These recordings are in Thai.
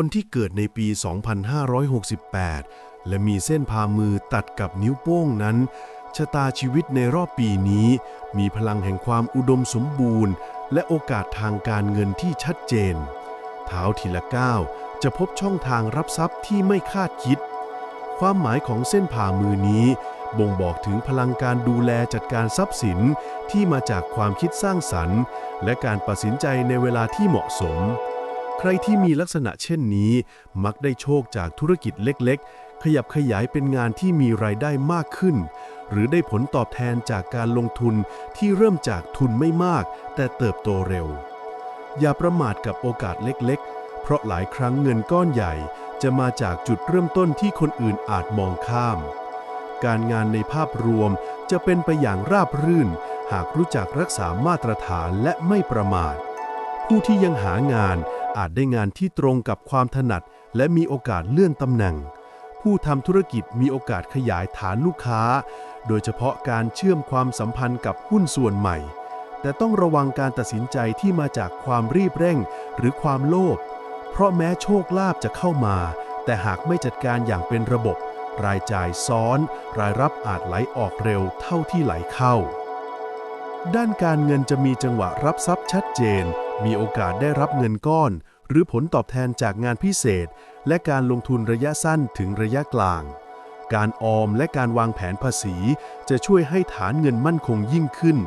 คนที่เกิดในปี 2568 และมีเส้นพามือตัดกับนิ้วโป้งนั้น ชะตาชีวิตในรอบปีนี้ มีพลังแห่งความอุดมสมบูรณ์ และโอกาสทางการเงินที่ชัดเจน เท้าทีละก้าวจะพบช่องทางรับทรัพย์ที่ไม่คาดคิด ความหมายของเส้นผ่ามือนี้ บ่งบอกถึงพลังการดูแลจัดการทรัพย์สินที่มาจากความคิดสร้างสรรค์ และการตัดสินใจในเวลาที่เหมาะสม ใครที่มีลักษณะเช่นนี้ มักได้โชคจากธุรกิจเล็กๆ ขยับขยายเป็นงานที่มีรายได้มากขึ้น หรือได้ผลตอบแทนจากการลงทุนที่เริ่มจากทุนไม่มาก แต่เติบโตเร็ว อย่าประมาทกับโอกาสเล็กๆ เพราะหลายครั้งเงินก้อนใหญ่ จะมาจากจุดเริ่มต้นที่คนอื่นอาจมองข้าม การงานในภาพรวมจะเป็นไปอย่างราบรื่น หากรู้จักรักษามาตรฐานและไม่ประมาท ผู้ที่ยังหางาน อาจได้งานที่ตรงกับความถนัด และมีโอกาสเลื่อนตำแหน่ง ผู้ทำธุรกิจมีโอกาสขยายฐานลูกค้า โดยเฉพาะการเชื่อมความสัมพันธ์กับหุ้นส่วนใหม่ แต่ต้องระวังการตัดสินใจที่มาจากความรีบเร่งหรือความโลภ เพราะแม้โชคลาภจะเข้ามา แต่หากไม่จัดการอย่างเป็นระบบ รายจ่ายซ้อน รายรับอาจไหลออกเร็วเท่าที่ไหลเข้าด้านการเงินจะมีจังหวะรับทรัพย์ชัดเจน มีโอกาสได้รับเงินก้อน หรือผลตอบแทนจากงานพิเศษ และการลงทุนระยะสั้นถึงระยะกลาง การออมและการวางแผนภาษี จะช่วยให้ฐานเงินมั่นคงยิ่งขึ้น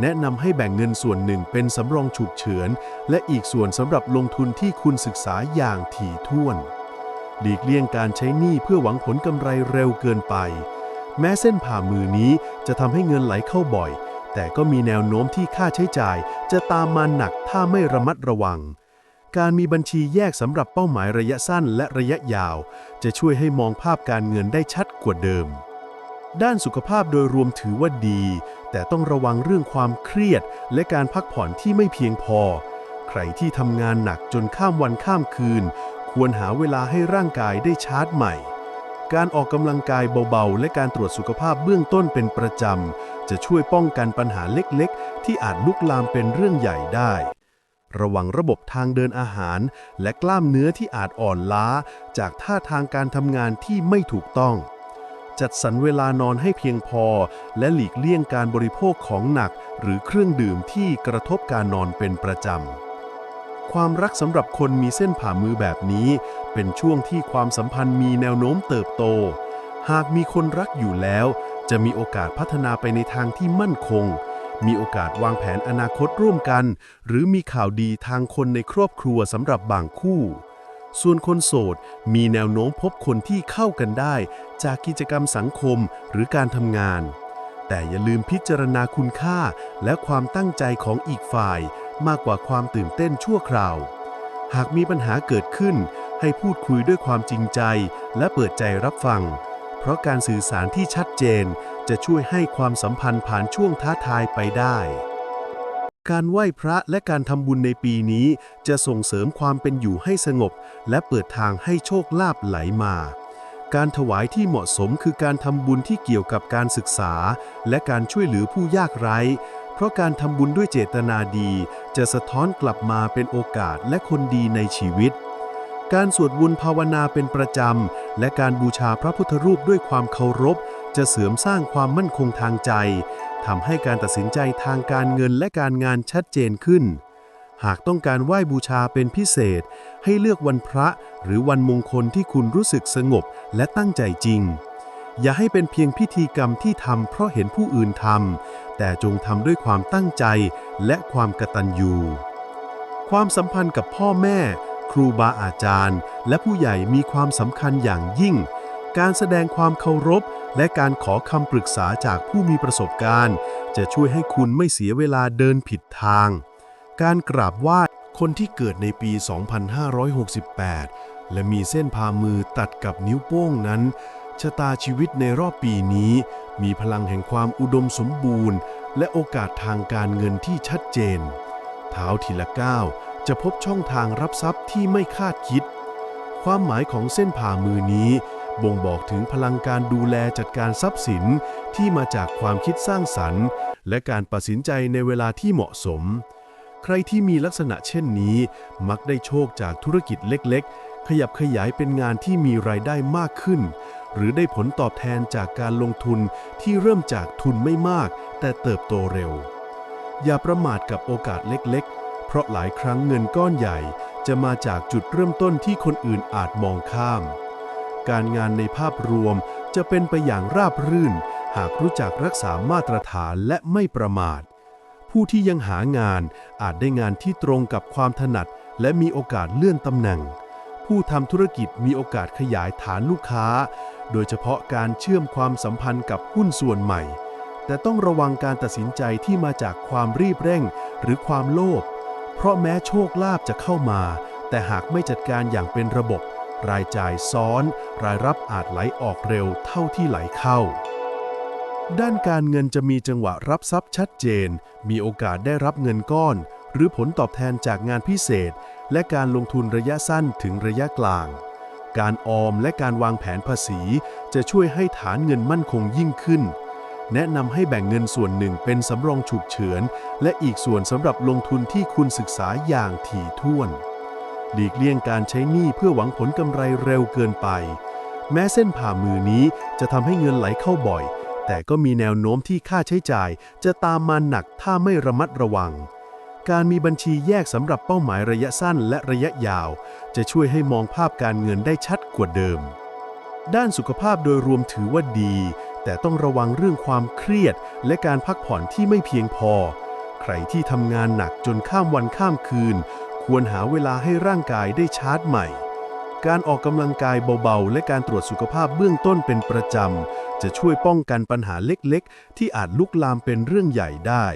แนะนำให้แบ่งเงินส่วนหนึ่งเป็นสำรองฉุกเฉิน และอีกส่วนสำหรับลงทุนที่คุณศึกษาอย่างถี่ถ้วน หลีกเลี่ยงการใช้หนี้เพื่อหวังผลกำไรเร็วเกินไป แม้เส้นผ่ามือนี้จะทำให้เงินไหลเข้าบ่อยแต่ก็มีแนวโน้มที่ค่าใช้จ่ายจะตามมาหนักถ้าไม่ระมัดระวัง การมีบัญชีแยกสำหรับเป้าหมายระยะสั้นและระยะยาว จะช่วยให้มองภาพการเงินได้ชัดกว่าเดิม ด้านสุขภาพโดยรวมถือว่าดี แต่ต้องระวังเรื่องความเครียด และการพักผ่อนที่ไม่เพียงพอ ใครที่ทำงานหนักจนข้ามวันข้ามคืน ควรหาเวลาให้ร่างกายได้ชาร์จใหม่ การออกกำลังกายเบาๆ และการตรวจสุขภาพเบื้องต้นเป็นประจำ จะช่วยป้องกันปัญหาเล็กๆ ที่อาจลุกลามเป็นเรื่องใหญ่ได้ ระวังระบบทางเดินอาหาร และกล้ามเนื้อที่อาจอ่อนล้า จากท่าทางการทำงานที่ไม่ถูกต้อง จัดสรรเวลานอนให้เพียงพอ และหลีกเลี่ยงการบริโภคของหนัก หรือเครื่องดื่มที่กระทบการนอนเป็นประจำ ความรักสำหรับคนมีเส้นผ่ามือแบบนี้ เป็นช่วงที่ความสัมพันธ์มีแนวโน้มเติบโต หากมีคนรักอยู่แล้ว จะมีโอกาสพัฒนาไปในทางที่มั่นคง มีโอกาสวางแผนอนาคตร่วมกัน หรือมีข่าวดีทางคนในครอบครัวสำหรับบางคู่ ส่วนคนโสดมีแนวโน้มพบคนที่เข้ากันได้ จากกิจกรรมสังคมหรือการทำงาน แต่อย่าลืมพิจารณาคุณค่าและความตั้งใจของอีกฝ่าย มากกว่าความตื่นเต้นชั่วคราว หากมีปัญหาเกิดขึ้น ให้พูดคุยด้วยความจริงใจ และเปิดใจรับฟัง เพราะการสื่อสารที่ชัดเจน จะช่วยให้ความสัมพันธ์ผ่านช่วงท้าทายไปได้ การไหว้พระและการทำบุญในปีนี้ จะส่งเสริมความเป็นอยู่ให้สงบ และเปิดทางให้โชคลาภไหลมา การถวายที่เหมาะสมคือการทำบุญที่เกี่ยวกับการศึกษา และการช่วยเหลือผู้ยากไร้เพราะการทำบุญด้วยเจตนาดีจะสะท้อนกลับมาเป็นโอกาสและคนดีในชีวิต การสวดบุญภาวนาเป็นประจำ และการบูชาพระพุทธรูปด้วยความเคารพ จะเสริมสร้างความมั่นคงทางใจทำให้การตัดสินใจทางการเงินและการงานชัดเจนขึ้น หากต้องการไหว้บูชาเป็นพิเศษ ให้เลือกวันพระหรือวันมงคลที่คุณรู้สึกสงบและตั้งใจจริง อย่าให้เป็นเพียงพิธีกรรมที่ทำเพราะเห็นผู้อื่นทำแต่จงทำด้วยความตั้งใจและความกตัญญูความสัมพันธ์กับพ่อแม่ ครูบาอาจารย์ และผู้ใหญ่มีความสำคัญอย่างยิ่ง การแสดงความเคารพ และการขอคำปรึกษาจากผู้มีประสบการณ์ จะช่วยให้คุณไม่เสียเวลาเดินผิดทาง การกราบไหว้คนที่เกิดในปี 2568 และมีเส้นพามือตัดกับนิ้วโป้งนั้น ชะตาชีวิตในรอบปีนี้ มีพลังแห่งความอุดมสมบูรณ์ และโอกาสทางการเงินที่ชัดเจน เท้าทีละก้าวจะพบช่องทางรับทรัพย์ที่ไม่คาดคิด ความหมายของเส้นผ่ามือนี้ บ่งบอกถึงพลังการดูแลจัดการทรัพย์สินที่มาจากความคิดสร้างสรรค์ และการตัดสินใจในเวลาที่เหมาะสม ใครที่มีลักษณะเช่นนี้ มักได้โชคจากธุรกิจเล็กๆ ขยับขยายเป็นงานที่มีรายได้มากขึ้น หรือได้ผลตอบแทนจากการลงทุนที่เริ่มจากทุนไม่มาก แต่เติบโตเร็ว อย่าประมาทกับโอกาสเล็กๆ เพราะหลายครั้งเงินก้อนใหญ่จะมาจากจุดเริ่มต้นที่คนอื่นอาจมองข้าม การงานในภาพรวม จะเป็นไปอย่างราบรื่น หากรู้จักรักษามาตรฐานและไม่ประมาท ผู้ที่ยังหางานอาจได้งานที่ตรงกับความถนัด และมีโอกาสเลื่อนตำแหน่ง ผู้ทำธุรกิจมีโอกาสขยายฐานลูกค้า โดยเฉพาะการเชื่อมความสัมพันธ์กับหุ้นส่วนใหม่ แต่ต้องระวังการตัดสินใจที่มาจากความรีบเร่ง หรือความโลภเพราะแม้โชคลาภจะเข้ามา แต่หากไม่จัดการอย่างเป็นระบบ รายจ่ายซ้อน รายรับอาจไหลออกเร็วเท่าที่ไหลเข้า ด้านการเงินจะมีจังหวะรับทรัพย์ชัดเจน มีโอกาสได้รับเงินก้อน หรือผลตอบแทนจากงานพิเศษ และการลงทุนระยะสั้นถึงระยะกลาง การออมและการวางแผนภาษีจะช่วยให้ฐานเงินมั่นคงยิ่งขึ้นแนะนำให้แบ่งเงินส่วนหนึ่งเป็นสำรองฉุกเฉิน และอีกส่วนสำหรับลงทุนที่คุณศึกษาอย่างถี่ถ้วน หลีกเลี่ยงการใช้หนี้เพื่อหวังผลกำไรเร็วเกินไป แม้เส้นผ่ามือนี้จะทำให้เงินไหลเข้าบ่อย แต่ก็มีแนวโน้มที่ค่าใช้จ่าย จะตามมาหนักถ้าไม่ระมัดระวัง การมีบัญชีแยกสำหรับเป้าหมายระยะสั้นและระยะยาว จะช่วยให้มองภาพการเงินได้ชัดกว่าเดิม ด้านสุขภาพโดยรวมถือว่าดี แต่ต้องระวังเรื่องความเครียด และการพักผ่อนที่ไม่เพียงพอ ใครที่ทำงานหนักจนข้ามวันข้ามคืน ควรหาเวลาให้ร่างกายได้ชาร์จใหม่ การออกกำลังกายเบาๆ และการตรวจสุขภาพเบื้องต้นเป็นประจำ จะช่วยป้องกันปัญหาเล็กๆ ที่อาจลุกลามเป็นเรื่องใหญ่ได้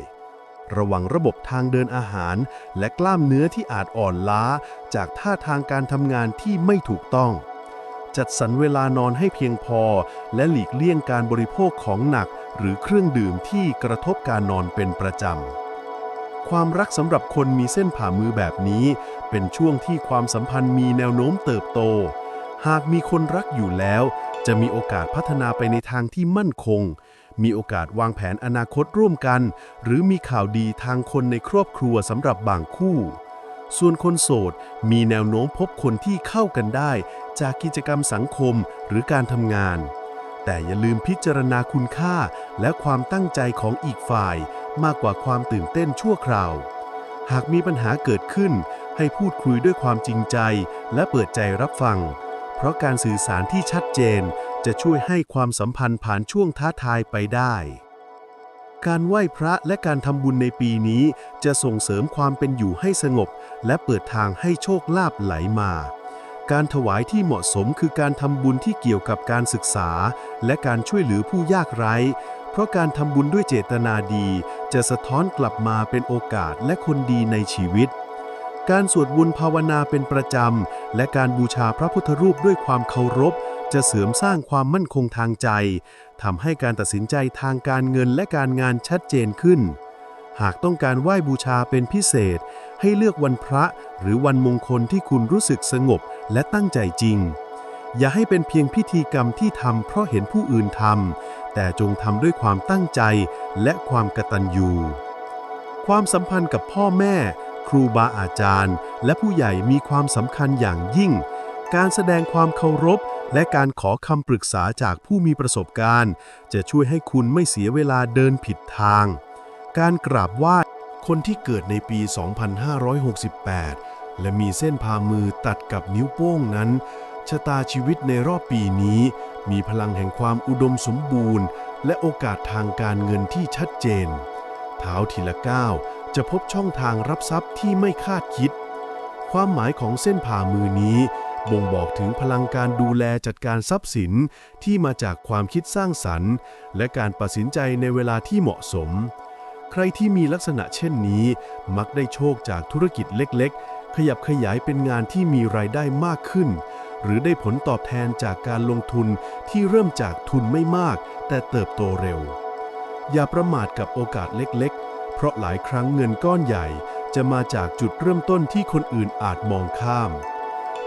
ระวังระบบทางเดินอาหาร และกล้ามเนื้อที่อาจอ่อนล้า จากท่าทางการทำงานที่ไม่ถูกต้อง จัดสรรเวลานอนให้เพียงพอ และหลีกเลี่ยงการบริโภคของหนัก หรือเครื่องดื่มที่กระทบการนอนเป็นประจำ ความรักสำหรับคนมีเส้นผ่ามือแบบนี้ เป็นช่วงที่ความสัมพันธ์มีแนวโน้มเติบโต หากมีคนรักอยู่แล้ว จะมีโอกาสพัฒนาไปในทางที่มั่นคง มีโอกาสวางแผนอนาคตร่วมกัน หรือมีข่าวดีทางคนในครอบครัวสำหรับบางคู่ ส่วนคนโสดมีแนวโน้มพบคนที่เข้ากันได้ จากกิจกรรมสังคมหรือการทำงาน แต่อย่าลืมพิจารณาคุณค่าและความตั้งใจของอีกฝ่าย มากกว่าความตื่นเต้นชั่วคราว หากมีปัญหาเกิดขึ้น ให้พูดคุยด้วยความจริงใจและเปิดใจรับฟัง เพราะการสื่อสารที่ชัดเจนจะช่วยให้ความสัมพันธ์ผ่านช่วงท้าทายไปได้ การไหว้พระและการทำบุญในปีนี้จะส่งเสริมความเป็นอยู่ให้สงบ และเปิดทางให้โชคลาภไหลมาการถวายที่เหมาะสมคือการทำบุญที่เกี่ยวกับการศึกษา และการช่วยเหลือผู้ยากไร้ เพราะการทำบุญด้วยเจตนาดีจะสะท้อนกลับมาเป็นโอกาสและคนดีในชีวิต การสวดบุญภาวนาเป็นประจำ และการบูชาพระพุทธรูปด้วยความเคารพ จะเสริมสร้างความมั่นคงทางใจทำให้การตัดสินใจทางการเงินและการงานชัดเจนขึ้น หากต้องการไหว้บูชาเป็นพิเศษ ให้เลือกวันพระหรือวันมงคลที่คุณรู้สึกสงบและตั้งใจจริงอย่าให้เป็นเพียงพิธีกรรมที่ทำเพราะเห็นผู้อื่นทำ แต่จงทำด้วยความตั้งใจและความกตัญญู ความสัมพันธ์กับพ่อแม่ ครูบาอาจารย์ และผู้ใหญ่มีความสำคัญอย่างยิ่ง การแสดงความเคารพ และการขอคำปรึกษาจากผู้มีประสบการณ์ จะช่วยให้คุณไม่เสียเวลาเดินผิดทาง การกราบไหว้คนที่เกิดในปี 2568 และมีเส้นพามือตัดกับนิ้วโป้งนั้น ชะตาชีวิตในรอบปีนี้ มีพลังแห่งความอุดมสมบูรณ์ และโอกาสทางการเงินที่ชัดเจน เท้าทีละก้าวจะพบช่องทางรับทรัพย์ที่ไม่คาดคิด ความหมายของเส้นผ่ามือนี้ บ่งบอกถึงพลังการดูแลจัดการทรัพย์สินที่มาจากความคิดสร้างสรรค์ และการตัดสินใจในเวลาที่เหมาะสม ใครที่มีลักษณะเช่นนี้ มักได้โชคจากธุรกิจเล็กๆ ขยับขยายเป็นงานที่มีรายได้มากขึ้น หรือได้ผลตอบแทนจากการลงทุนที่เริ่มจากทุนไม่มาก แต่เติบโตเร็ว อย่าประมาทกับโอกาสเล็กๆ เพราะหลายครั้งเงินก้อนใหญ่ จะมาจากจุดเริ่มต้นที่คนอื่นอาจมองข้าม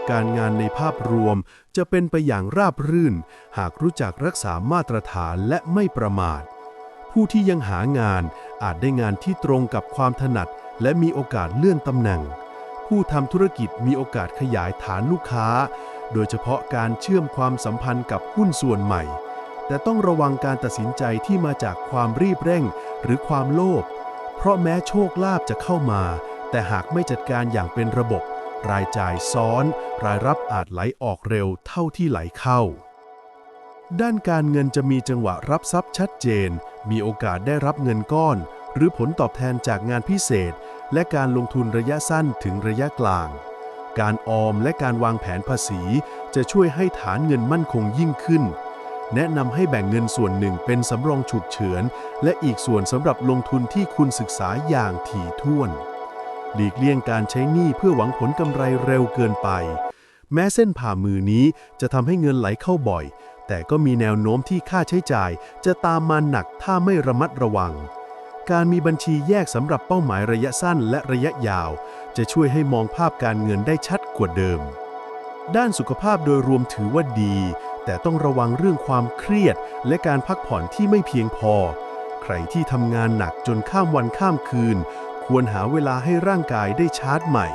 การงานในภาพรวมจะเป็นไปอย่างราบรื่น หากรู้จักรักษามาตรฐานและไม่ประมาท ผู้ที่ยังหางานอาจได้งานที่ตรงกับความถนัด และมีโอกาสเลื่อนตำแหน่งผู้ทำธุรกิจมีโอกาสขยายฐานลูกค้า โดยเฉพาะการเชื่อมความสัมพันธ์กับหุ้นส่วนใหม่ แต่ต้องระวังการตัดสินใจที่มาจากความรีบเร่งหรือความโลภ เพราะแม้โชคลาภจะเข้ามา แต่หากไม่จัดการอย่างเป็นระบบ รายจ่ายซ้อน รายรับอาจไหลออกเร็วเท่าที่ไหลเข้า ด้านการเงินจะมีจังหวะรับทรัพย์ชัดเจน มีโอกาสได้รับเงินก้อน หรือผลตอบแทนจากงานพิเศษ และการลงทุนระยะสั้นถึงระยะกลาง การออมและการวางแผนภาษี จะช่วยให้ฐานเงินมั่นคงยิ่งขึ้น แนะนำให้แบ่งเงินส่วนหนึ่งเป็นสำรองฉุกเฉิน และอีกส่วนสำหรับลงทุนที่คุณศึกษาอย่างถี่ถ้วน หลีกเลี่ยงการใช้หนี้เพื่อหวังผลกำไรเร็วเกินไป แม้เส้นผ่ามือนี้จะทำให้เงินไหลเข้าบ่อย แต่ก็มีแนวโน้มที่ค่าใช้จ่าย จะตามมาหนักถ้าไม่ระมัดระวังการมีบัญชีแยกสำหรับเป้าหมายระยะสั้นและระยะยาว จะช่วยให้มองภาพการเงินได้ชัดกว่าเดิม ด้านสุขภาพโดยรวมถือว่าดี แต่ต้องระวังเรื่องความเครียด และการพักผ่อนที่ไม่เพียงพอ ใครที่ทำงานหนักจนข้ามวันข้ามคืน ควรหาเวลาให้ร่างกายได้ชาร์จใหม่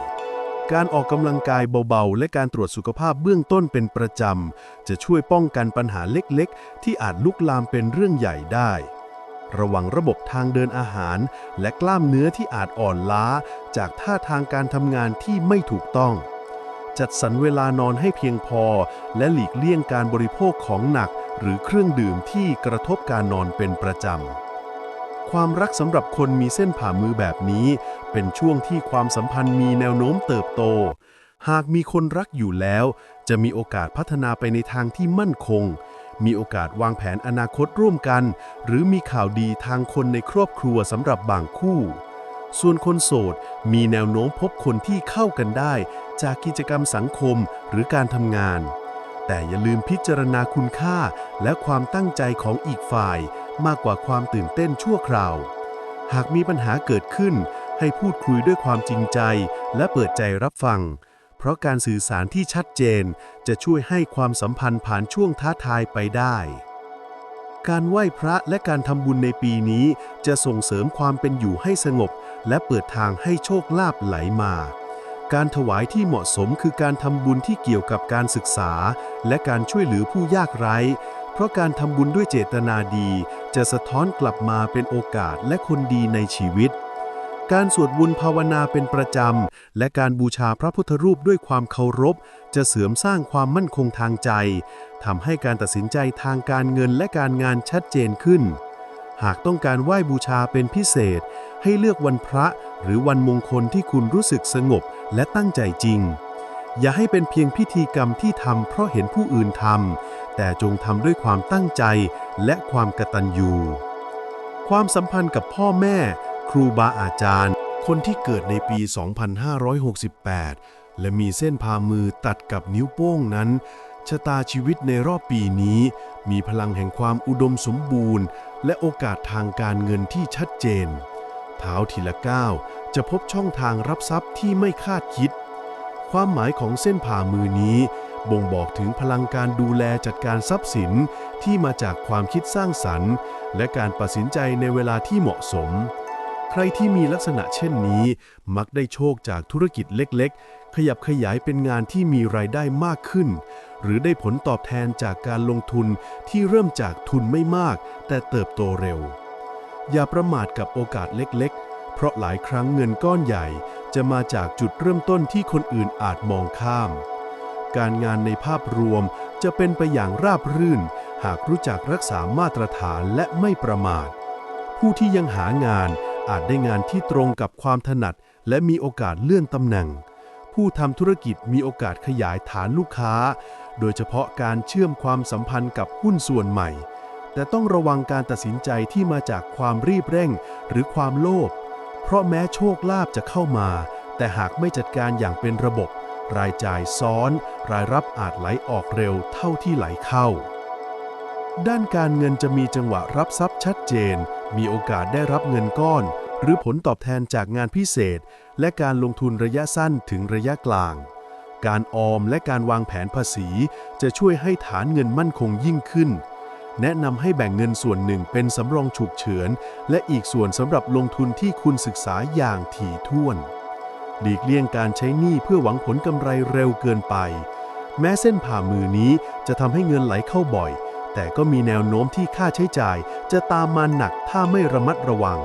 การออกกำลังกายเบาๆ และการตรวจสุขภาพเบื้องต้นเป็นประจำ จะช่วยป้องกันปัญหาเล็กๆ ที่อาจลุกลามเป็นเรื่องใหญ่ได้ ระวังระบบทางเดินอาหาร และกล้ามเนื้อที่อาจอ่อนล้า จากท่าทางการทำงานที่ไม่ถูกต้อง จัดสรรเวลานอนให้เพียงพอ และหลีกเลี่ยงการบริโภคของหนัก หรือเครื่องดื่มที่กระทบการนอนเป็นประจำ ความรักสำหรับคนมีเส้นผ่ามือแบบนี้ เป็นช่วงที่ความสัมพันธ์มีแนวโน้มเติบโตหากมีคนรักอยู่แล้ว จะมีโอกาสพัฒนาไปในทางที่มั่นคง มีโอกาสวางแผนอนาคตร่วมกัน หรือมีข่าวดีทางคนในครอบครัวสำหรับบางคู่ ส่วนคนโสดมีแนวโน้มพบคนที่เข้ากันได้ จากกิจกรรมสังคมหรือการทำงาน แต่อย่าลืมพิจารณาคุณค่าและความตั้งใจของอีกฝ่าย มากกว่าความตื่นเต้นชั่วคราว หากมีปัญหาเกิดขึ้น ให้พูดคุยด้วยความจริงใจ และเปิดใจรับฟัง เพราะการสื่อสารที่ชัดเจนจะช่วยให้ความสัมพันธ์ผ่านช่วงท้าทายไปได้ การไหว้พระและการทำบุญในปีนี้จะส่งเสริมความเป็นอยู่ให้สงบ และเปิดทางให้โชคลาภไหลมา การถวายที่เหมาะสมคือการทำบุญที่เกี่ยวกับการศึกษา และการช่วยเหลือผู้ยากไร้ เพราะการทำบุญด้วยเจตนาดี จะสะท้อนกลับมาเป็นโอกาสและคนดีในชีวิต การสวดบุญภาวนาเป็นประจำ และการบูชาพระพุทธรูปด้วยความเคารพ จะเสริมสร้างความมั่นคงทางใจทำให้การตัดสินใจทางการเงินและการงานชัดเจนขึ้น หากต้องการไหว้บูชาเป็นพิเศษ ให้เลือกวันพระหรือวันมงคลที่คุณรู้สึกสงบและตั้งใจจริง อย่าให้เป็นเพียงพิธีกรรมที่ทำเพราะเห็นผู้อื่นทำแต่จงทำด้วยความตั้งใจและความกตัญญูความสัมพันธ์กับพ่อแม่ ครูบาอาจารย์ คนที่เกิดในปี 2568 และมีเส้นพามือตัดกับนิ้วโป้งนั้น ชะตาชีวิตในรอบปีนี้ มีพลังแห่งความอุดมสมบูรณ์ และโอกาสทางการเงินที่ชัดเจนเท้าทีละก้าวจะพบช่องทางรับทรัพย์ที่ไม่คาดคิด ความหมายของเส้นผ่ามือนี้ บ่งบอกถึงพลังการดูแลจัดการทรัพย์สินที่มาจากความคิดสร้างสรรค์ และการตัดสินใจในเวลาที่เหมาะสม ใครที่มีลักษณะเช่นนี้ มักได้โชคจากธุรกิจเล็กๆ ขยับขยายเป็นงานที่มีรายได้มากขึ้น หรือได้ผลตอบแทนจากการลงทุนที่เริ่มจากทุนไม่มาก แต่เติบโตเร็ว อย่าประมาทกับโอกาสเล็กๆ เพราะหลายครั้งเงินก้อนใหญ่ จะมาจากจุดเริ่มต้นที่คนอื่นอาจมองข้าม การงานในภาพรวมจะเป็นไปอย่างราบรื่น หากรู้จักรักษามาตรฐานและไม่ประมาท ผู้ที่ยังหางาน อาจได้งานที่ตรงกับความถนัด และมีโอกาสเลื่อนตำแหน่ง ผู้ทำธุรกิจมีโอกาสขยายฐานลูกค้า โดยเฉพาะการเชื่อมความสัมพันธ์กับหุ้นส่วนใหม่ แต่ต้องระวังการตัดสินใจที่มาจากความรีบเร่งหรือความโลภ เพราะแม้โชคลาภจะเข้ามา แต่หากไม่จัดการอย่างเป็นระบบ รายจ่ายซ้อน รายรับอาจไหลออกเร็วเท่าที่ไหลเข้าด้านการเงินจะมีจังหวะรับทรัพย์ชัดเจน มีโอกาสได้รับเงินก้อน หรือผลตอบแทนจากงานพิเศษ และการลงทุนระยะสั้นถึงระยะกลาง การออมและการวางแผนภาษี จะช่วยให้ฐานเงินมั่นคงยิ่งขึ้น แนะนำให้แบ่งเงินส่วนหนึ่งเป็นสำรองฉุกเฉิน และอีกส่วนสำหรับลงทุนที่คุณศึกษาอย่างถี่ถ้วน หลีกเลี่ยงการใช้หนี้เพื่อหวังผลกำไรเร็วเกินไป แม้เส้นผ่ามือนี้จะทำให้เงินไหลเข้าบ่อย แต่ก็มีแนวโน้มที่ค่าใช้จ่ายจะตามมาหนักถ้าไม่ระมัดระวัง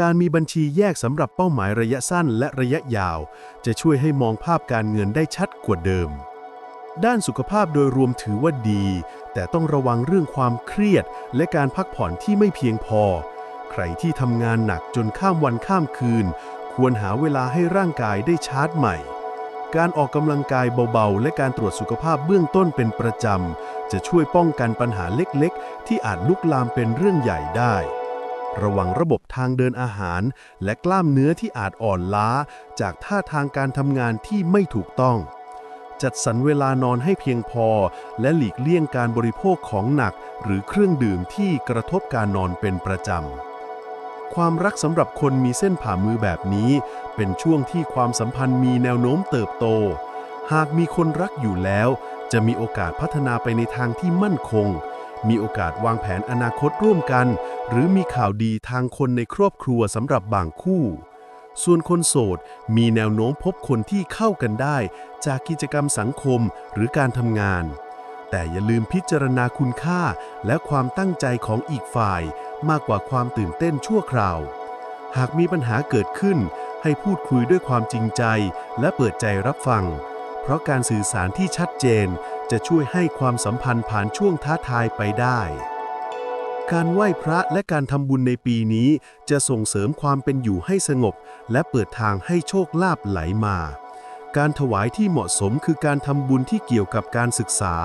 การมีบัญชีแยกสำหรับเป้าหมายระยะสั้นและระยะยาว จะช่วยให้มองภาพการเงินได้ชัดกว่าเดิม ด้านสุขภาพโดยรวมถือว่าดี แต่ต้องระวังเรื่องความเครียด และการพักผ่อนที่ไม่เพียงพอ ใครที่ทำงานหนักจนข้ามวันข้ามคืน ควรหาเวลาให้ร่างกายได้ชาร์จใหม่ การออกกำลังกายเบาๆ และการตรวจสุขภาพเบื้องต้นเป็นประจำ จะช่วยป้องกันปัญหาเล็กๆ ที่อาจลุกลามเป็นเรื่องใหญ่ได้ ระวังระบบทางเดินอาหาร และกล้ามเนื้อที่อาจอ่อนล้า จากท่าทางการทำงานที่ไม่ถูกต้อง จัดสรรเวลานอนให้เพียงพอ และหลีกเลี่ยงการบริโภคของหนัก หรือเครื่องดื่มที่กระทบการนอนเป็นประจำ ความรักสำหรับคนมีเส้นผ่ามือแบบนี้ เป็นช่วงที่ความสัมพันธ์มีแนวโน้มเติบโต หากมีคนรักอยู่แล้ว จะมีโอกาสพัฒนาไปในทางที่มั่นคง มีโอกาสวางแผนอนาคตร่วมกัน หรือมีข่าวดีทางคนในครอบครัวสำหรับบางคู่ ส่วนคนโสดมีแนวโน้มพบคนที่เข้ากันได้ จากกิจกรรมสังคมหรือการทำงานแต่อย่าลืมพิจารณาคุณค่าและความตั้งใจของอีกฝ่าย มากกว่าความตื่นเต้นชั่วคราว หากมีปัญหาเกิดขึ้น ให้พูดคุยด้วยความจริงใจ และเปิดใจรับฟัง เพราะการสื่อสารที่ชัดเจน จะช่วยให้ความสัมพันธ์ผ่านช่วงท้าทายไปได้ การไหว้พระและการทำบุญในปีนี้ จะส่งเสริมความเป็นอยู่ให้สงบ และเปิดทางให้โชคลาภไหลมาการถวายที่เหมาะสมคือการทำบุญที่เกี่ยวกับการศึกษา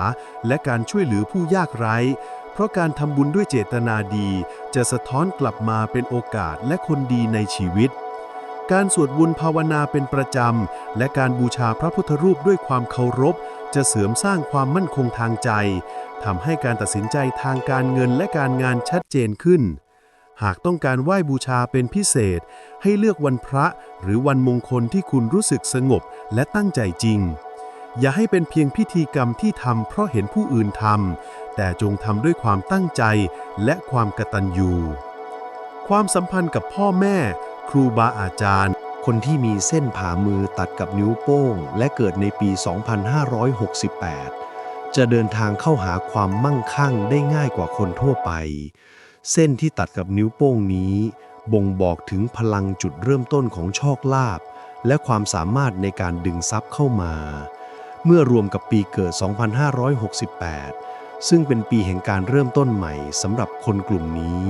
และการช่วยเหลือผู้ยากไร้เพราะการทำบุญด้วยเจตนาดีจะสะท้อนกลับมาเป็นโอกาสและคนดีในชีวิต การสวดบุญภาวนาเป็นประจำ และการบูชาพระพุทธรูปด้วยความเคารพ จะเสริมสร้างความมั่นคงทางใจทำให้การตัดสินใจทางการเงินและการงานชัดเจนขึ้น หากต้องการไหว้บูชาเป็นพิเศษ ให้เลือกวันพระหรือวันมงคลที่คุณรู้สึกสงบและตั้งใจจริงอย่าให้เป็นเพียงพิธีกรรมที่ทำเพราะเห็นผู้อื่นทำ แต่จงทำด้วยความตั้งใจและความกตัญญูความสัมพันธ์กับพ่อแม่ ครูบาอาจารย์ คนที่มีเส้นผ่ามือตัดกับนิ้วโป้ง และเกิดในปี 2568 จะเดินทางเข้าหาความมั่งคั่งได้ง่ายกว่าคนทั่วไป เส้นที่ตัดกับนิ้วโป้งนี้ บ่งบอกถึงพลังจุดเริ่มต้นของโชคลาภและความสามารถในการดึงทรัพย์เข้ามา เมื่อรวมกับปีเกิด 2568 ซึ่งเป็นปีแห่งการเริ่มต้นใหม่สำหรับคนกลุ่มนี้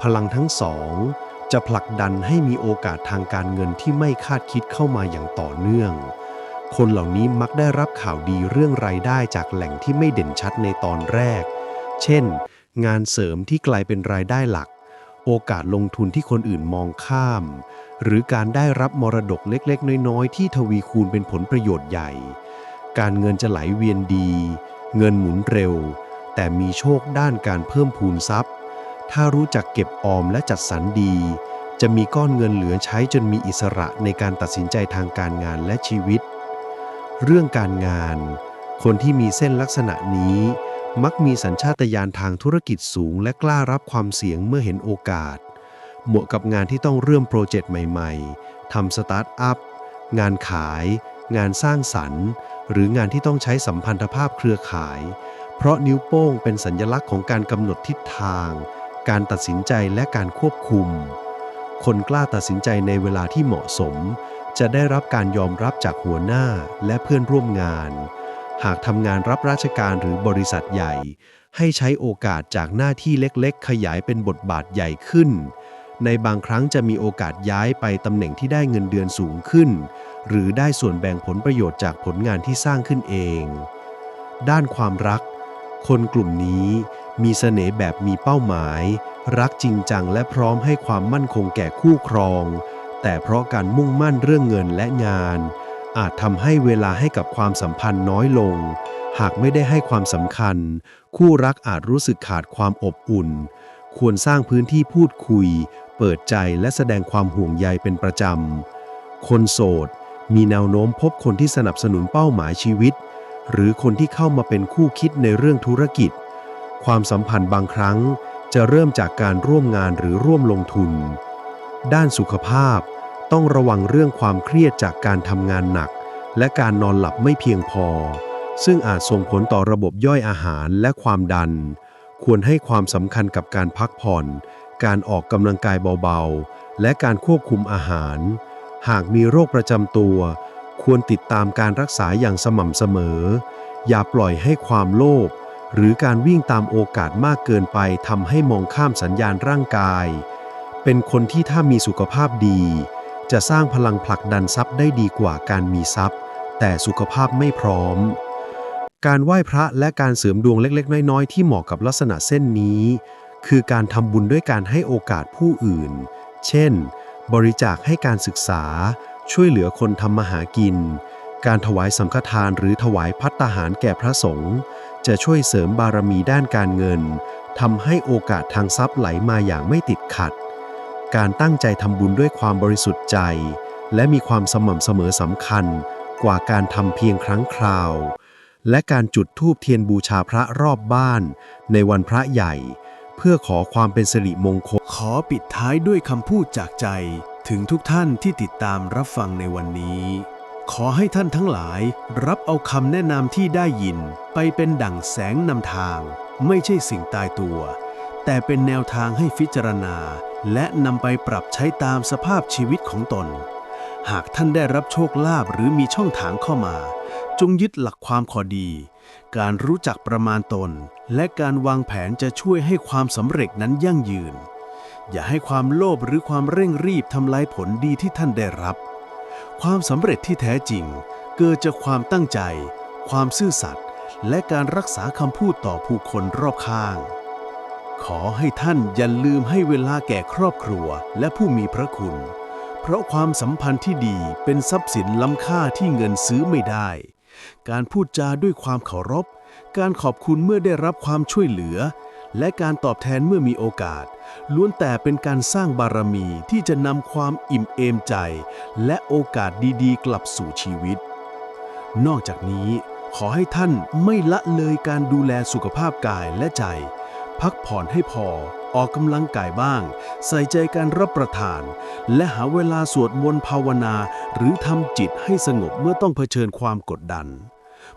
พลังทั้งสอง จะผลักดันให้มีโอกาสทางการเงินที่ไม่คาดคิดเข้ามาอย่างต่อเนื่อง คนเหล่านี้มักได้รับข่าวดีเรื่องรายได้จากแหล่งที่ไม่เด่นชัดในตอนแรก เช่น งานเสริมที่กลายเป็นรายได้หลัก โอกาสลงทุนที่คนอื่นมองข้าม หรือการได้รับมรดกเล็กๆ น้อยๆ ที่ทวีคูณเป็นผลประโยชน์ใหญ่ การเงินจะไหลเวียนดี เงินหมุนเร็ว แต่มีโชคด้านการเพิ่มพูนทรัพย์ ถ้ารู้จักเก็บออมและจัดสรรดี จะมีก้อนเงินเหลือใช้จนมีอิสระในการตัดสินใจทางการงานและชีวิต เรื่องการงาน คนที่มีเส้นลักษณะนี้ มักมีสัญชาตญาณทางธุรกิจสูง และกล้ารับความเสี่ยงเมื่อเห็นโอกาส เหมาะกับงานที่ต้องเริ่มโปรเจกต์ใหม่ ๆทำสตาร์ทอัพงานขาย งานสร้างสรรค์ หรืองานที่ต้องใช้สัมพันธภาพเครือข่าย เพราะนิ้วโป้งเป็นสัญลักษณ์ของการกำหนดทิศทาง การตัดสินใจและการควบคุม คนกล้าตัดสินใจในเวลาที่เหมาะสม จะได้รับการยอมรับจากหัวหน้าและเพื่อนร่วมงาน หากทำงานรับราชการหรือบริษัทใหญ่ ให้ใช้โอกาสจากหน้าที่เล็กๆ ขยายเป็นบทบาทใหญ่ขึ้น ในบางครั้งจะมีโอกาสย้ายไปตำแหน่งที่ได้เงินเดือนสูงขึ้น หรือได้ส่วนแบ่งผลประโยชน์จากผลงานที่สร้างขึ้นเอง ด้านความรัก คนกลุ่มนี้มีเสน่ห์แบบมีเป้าหมาย รักจริงจังและพร้อมให้ความมั่นคงแก่คู่ครอง แต่เพราะการมุ่งมั่นเรื่องเงินและงาน อาจทำให้เวลาให้กับความสัมพันธ์น้อยลง หากไม่ได้ให้ความสำคัญ คู่รักอาจรู้สึกขาดความอบอุ่น ควรสร้างพื้นที่พูดคุย เปิดใจและแสดงความห่วงใยเป็นประจำ คนโสด มีแนวโน้มพบคนที่สนับสนุนเป้าหมายชีวิต หรือคนที่เข้ามาเป็นคู่คิดในเรื่องธุรกิจ ความสัมพันธ์บางครั้งจะเริ่มจากการร่วมงานหรือร่วมลงทุน ด้านสุขภาพ ต้องระวังเรื่องความเครียดจากการทำงานหนัก และการนอนหลับไม่เพียงพอ ซึ่งอาจส่งผลต่อระบบย่อยอาหารและความดัน ควรให้ความสำคัญกับการพักผ่อน การออกกำลังกายเบาๆ และการควบคุมอาหาร หากมีโรคประจำตัว ควรติดตามการรักษาอย่างสม่ำเสมอ อย่าปล่อยให้ความโลภหรือการวิ่งตามโอกาสมากเกินไปทำให้มองข้ามสัญญาณร่างกาย เป็นคนที่ถ้ามีสุขภาพดี จะสร้างพลังผลักดันทรัพย์ได้ดีกว่าการมีทรัพย์ แต่สุขภาพไม่พร้อม การไหว้พระและการเสริมดวงเล็กๆ น้อยๆ ที่เหมาะกับลักษณะเส้นนี้ คือการทำบุญด้วยการให้โอกาสผู้อื่น เช่น บริจาคให้การศึกษา ช่วยเหลือคนทำมาหากิน การถวายสังฆทานหรือถวายพัตตาหารแก่พระสงฆ์จะช่วยเสริมบารมีด้านการเงินทำให้โอกาสทางทรัพย์ไหลมาอย่างไม่ติดขัด การตั้งใจทำบุญด้วยความบริสุทธิ์ใจ และมีความสม่ำเสมอสำคัญกว่าการทำเพียงครั้งคราว และการจุดธูปเทียนบูชาพระรอบบ้าน ในวันพระใหญ่ เพื่อขอความเป็นสิริมงคล ขอปิดท้ายด้วยคำพูดจากใจ ถึงทุกท่านที่ติดตามรับฟังในวันนี้ ขอให้ท่านทั้งหลาย รับเอาคำแนะนำที่ได้ยิน ไปเป็นดั่งแสงนำทาง ไม่ใช่สิ่งตายตัว แต่เป็นแนวทางให้พิจารณา และนำไปปรับใช้ตามสภาพชีวิตของตน หากท่านได้รับโชคลาภหรือมีช่องทางเข้ามา จงยึดหลักความขอดี การรู้จักประมาณตน และการวางแผนจะช่วยให้ความสำเร็จนั้นยั่งยืน อย่าให้ความโลภหรือความเร่งรีบทำลายผลดีที่ท่านได้รับ ความสำเร็จที่แท้จริง เกิดจากความตั้งใจ ความซื่อสัตย์และการรักษาคำพูดต่อผู้คนรอบข้าง ขอให้ท่านอย่าลืมให้เวลาแก่ครอบครัวและผู้มีพระคุณ เพราะความสัมพันธ์ที่ดีเป็นทรัพย์สินล้ำค่าที่เงินซื้อไม่ได้ การพูดจาด้วยความเคารพ การขอบคุณเมื่อได้รับความช่วยเหลือ และการตอบแทนเมื่อมีโอกาส ล้วนแต่เป็นการสร้างบารมีที่จะนำความอิ่มเอมใจ และโอกาสดีๆ กลับสู่ชีวิต นอกจากนี้ ขอให้ท่านไม่ละเลยการดูแลสุขภาพกายและใจ พักผ่อนให้พอ ออกกำลังกายบ้าง ใส่ใจการรับประทาน และหาเวลาสวดมนต์ภาวนา หรือทำจิตให้สงบเมื่อต้องเผชิญความกดดัน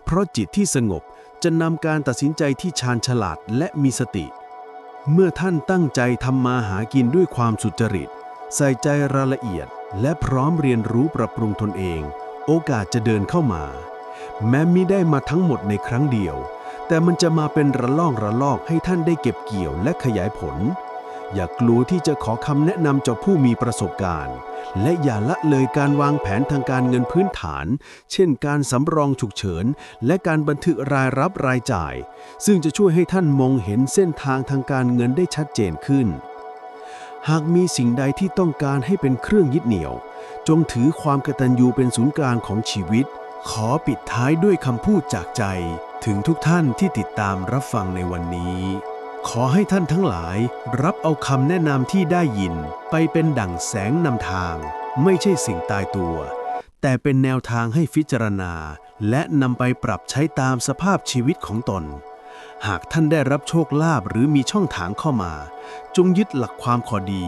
เพราะจิตที่สงบจะนำการตัดสินใจที่ชาญฉลาดและมีสติ เมื่อท่านตั้งใจทำมาหากินด้วยความสุจริต ใส่ใจรายละเอียด และพร้อมเรียนรู้ปรับปรุงตนเอง โอกาสจะเดินเข้ามา แม้มิได้มาทั้งหมดในครั้งเดียว แต่มันจะมาเป็นระลอกระลอกให้ท่านได้เก็บเกี่ยวและขยายผล อย่ากลัวที่จะขอคำแนะนำจากผู้มีประสบการณ์ และอย่าละเลยการวางแผนทางการเงินพื้นฐาน เช่นการสำรองฉุกเฉิน และการบันทึกรายรับรายจ่าย ซึ่งจะช่วยให้ท่านมองเห็นเส้นทางทางการเงินได้ชัดเจนขึ้น หากมีสิ่งใดที่ต้องการให้เป็นเครื่องยึดเหนี่ยว จงถือความกตัญญูเป็นศูนย์กลางของชีวิต ขอปิดท้ายด้วยคำพูดจากใจ ถึงทุกท่านที่ติดตามรับฟังในวันนี้ ขอให้ท่านทั้งหลายรับเอาคำแนะนำที่ได้ยิน ไปเป็นดั่งแสงนำทาง ไม่ใช่สิ่งตายตัว แต่เป็นแนวทางให้พิจารณา และนำไปปรับใช้ตามสภาพชีวิตของตน หากท่านได้รับโชคลาภหรือมีช่องทางเข้ามา จงยึดหลักความขอดี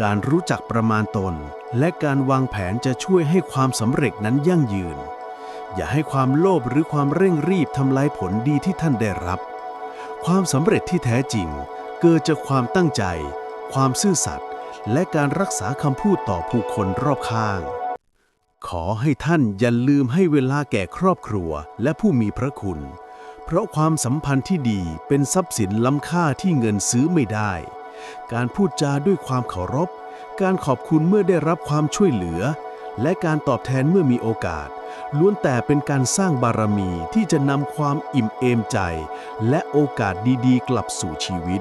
การรู้จักประมาณตน และการวางแผนจะช่วยให้ความสำเร็จนั้นยั่งยืน อย่าให้ความโลภหรือความเร่งรีบทำลายผลดีที่ท่านได้รับ ความสำเร็จที่แท้จริง เกิดจากความตั้งใจ ความซื่อสัตย์และการรักษาคำพูดต่อผู้คนรอบข้าง ขอให้ท่านอย่าลืมให้เวลาแก่ครอบครัวและผู้มีพระคุณ เพราะความสัมพันธ์ที่ดีเป็นทรัพย์สินล้ำค่าที่เงินซื้อไม่ได้ การพูดจาด้วยความเคารพ การขอบคุณเมื่อได้รับความช่วยเหลือ และการตอบแทนเมื่อมีโอกาส ล้วนแต่เป็นการสร้างบารมีที่จะนำความอิ่มเอมใจ และโอกาสดีๆ กลับสู่ชีวิต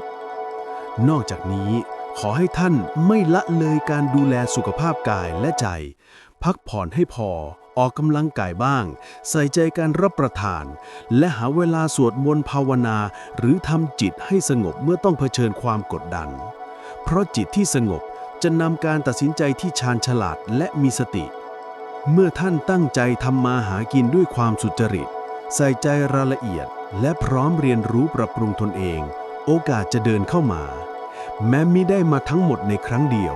นอกจากนี้ ขอให้ท่านไม่ละเลยการดูแลสุขภาพกายและใจ พักผ่อนให้พอ ออกกำลังกายบ้าง ใส่ใจการรับประทาน และหาเวลาสวดมนต์ภาวนา หรือทำจิตให้สงบเมื่อต้องเผชิญความกดดัน เพราะจิตที่สงบจะนำการตัดสินใจที่ชาญฉลาดและมีสติ เมื่อท่านตั้งใจทำมาหากินด้วยความสุจริต ใส่ใจรายละเอียด และพร้อมเรียนรู้ปรับปรุงตนเอง โอกาสจะเดินเข้ามา แม้มิได้มาทั้งหมดในครั้งเดียว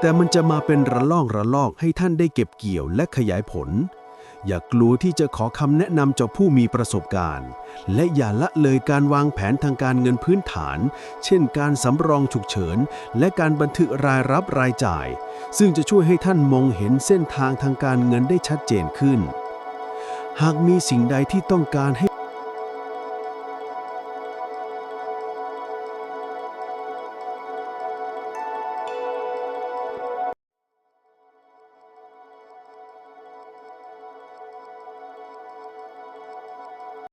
แต่มันจะมาเป็นระลอกระลอกให้ท่านได้เก็บเกี่ยวและขยายผล อย่ากลัวที่จะขอคำแนะนำจากผู้มีประสบการณ์ และอย่าละเลยการวางแผนทางการเงินพื้นฐาน เช่นการสำรองฉุกเฉิน และการบันทึกรายรับรายจ่าย ซึ่งจะช่วยให้ท่านมองเห็นเส้นทางทางการเงินได้ชัดเจนขึ้น หากมีสิ่งใดที่ต้องการให้